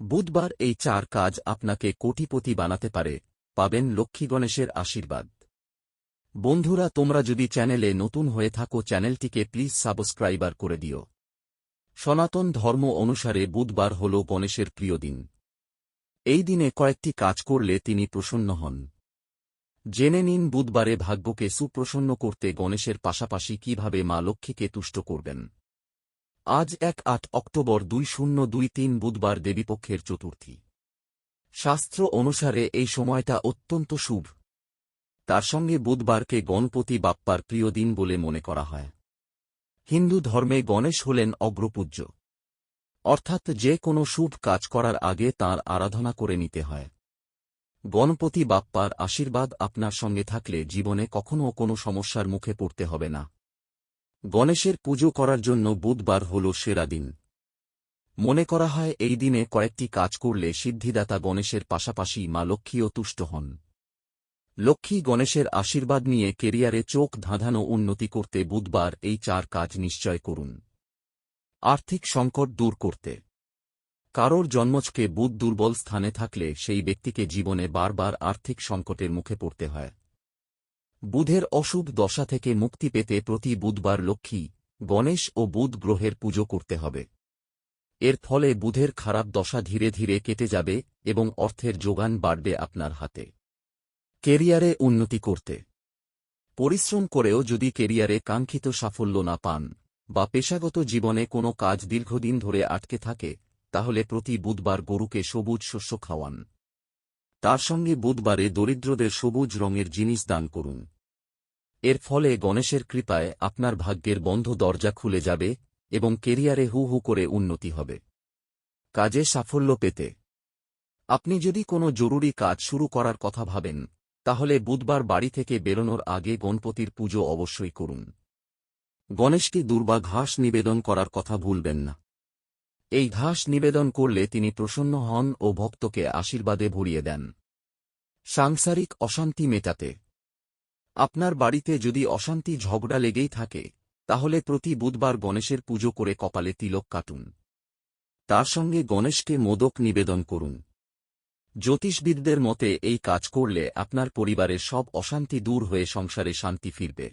বুধবার এই চার কাজ আপনাকে কোটিপতি বানাতে পারে। পাবেন লক্ষ্মী গণেশের আশীর্বাদ। বন্ধুরা, তোমরা যদি চ্যানেলে নতুন হয়ে থাকো, চ্যানেলটিকে প্লিজ সাবস্ক্রাইবার করে দিও। সনাতন ধর্ম অনুসারে বুধবার হল গণেশের প্রিয় দিন। এই দিনে কয়েকটি কাজ করলে তিনি প্রসন্ন হন। জেনে নিন বুধবারে ভাগ্যকে সুপ্রসন্ন করতে গণেশের পাশাপাশি কীভাবে মা লক্ষ্মীকে তুষ্ট করবেন। আজ এক আট অক্টোবর দুই শূন্য দুই তিন বুধবার দেবীপক্ষের চতুর্থী। শাস্ত্র অনুসারে এই সময়টা অত্যন্ত শুভ। তার সঙ্গে বুধবারকে গণপতি বাপ্পার প্রিয় দিন বলে মনে করা হয়। হিন্দু ধর্মে গণেশ হলেন অগ্রপূজ্য। অর্থাৎ যে কোনো শুভ কাজ করার আগে তার আরাধনা করে নিতে হয়। গণপতি বাপ্পার আশীর্বাদ আপনার সঙ্গে থাকলে জীবনে কখনও কোনো সমস্যার মুখে পড়তে হবে না। গণেশের পুজো করার জন্য বুধবার হল সেরা দিন। মনে করা হয়, এই দিনে কয়েকটি কাজ করলে সিদ্ধিদাতা গণেশের পাশাপাশি মা লক্ষ্মীও তুষ্ট হন। লক্ষ্মী গণেশের আশীর্বাদ নিয়ে কেরিয়ারে চোখ ধাঁধানো উন্নতি করতে বুধবার এই চার কাজ নিশ্চয় করুন। আর্থিক সংকট দূর করতে। কারোর জন্মজকে বুধ দুর্বল স্থানে থাকলে সেই ব্যক্তিকে জীবনে বারবার আর্থিক সংকটের মুখে পড়তে হয়। বুধের অশুভ দশা থেকে মুক্তি পেতে প্রতি বুধবার লক্ষ্মী, গণেশ ও বুধ গ্রহের পুজো করতে হবে। এর ফলে বুধের খারাপ দশা ধীরে ধীরে কেটে যাবে এবং অর্থের যোগান বাড়বে আপনার হাতে। কেরিয়ারে উন্নতি করতে। পরিশ্রম করেও যদি কেরিয়ারে কাঙ্ক্ষিত সাফল্য না পান বা পেশাগত জীবনে কোনো কাজ দীর্ঘদিন ধরে আটকে থাকে, তাহলে প্রতি বুধবার গরুকে সবুজ শস্য খাওয়ান। তার সঙ্গে বুধবারে দরিদ্রদের সবুজ রঙের জিনিস দান করুন। এর ফলে গণেশের কৃপায় আপনার ভাগ্যের বন্ধ দরজা খুলে যাবে এবং কেরিয়ারে হু হু করে উন্নতি হবে। কাজে সাফল্য পেতে। আপনি যদি কোনো জরুরি কাজ শুরু করার কথা ভাবেন, তাহলে বুধবার বাড়ি থেকে বেরোনোর আগে গণপতির পুজো অবশ্যই করুন। গণেশকে দুর্বা ঘাস নিবেদন করার কথা ভুলবেন না। এই ঘাস নিবেদন করলে তিনি প্রসন্ন হন ও ভক্তকে আশীর্বাদে ভরিয়ে দেন। সাংসারিক অশান্তি মেটাতে। আপনার বাড়িতে যদি অশান্তি ঝগড়া লেগেই থাকে, তাহলে প্রতি বুধবার গণেশের পুজো করে কপালে তিলক কাটুন। তার সঙ্গে গণেশকে মোদক নিবেদন করুন। জ্যোতিষবিদদের মতে, এই কাজ করলে আপনার পরিবারের সব অশান্তি দূর হয়ে সংসারে শান্তি ফিরবে।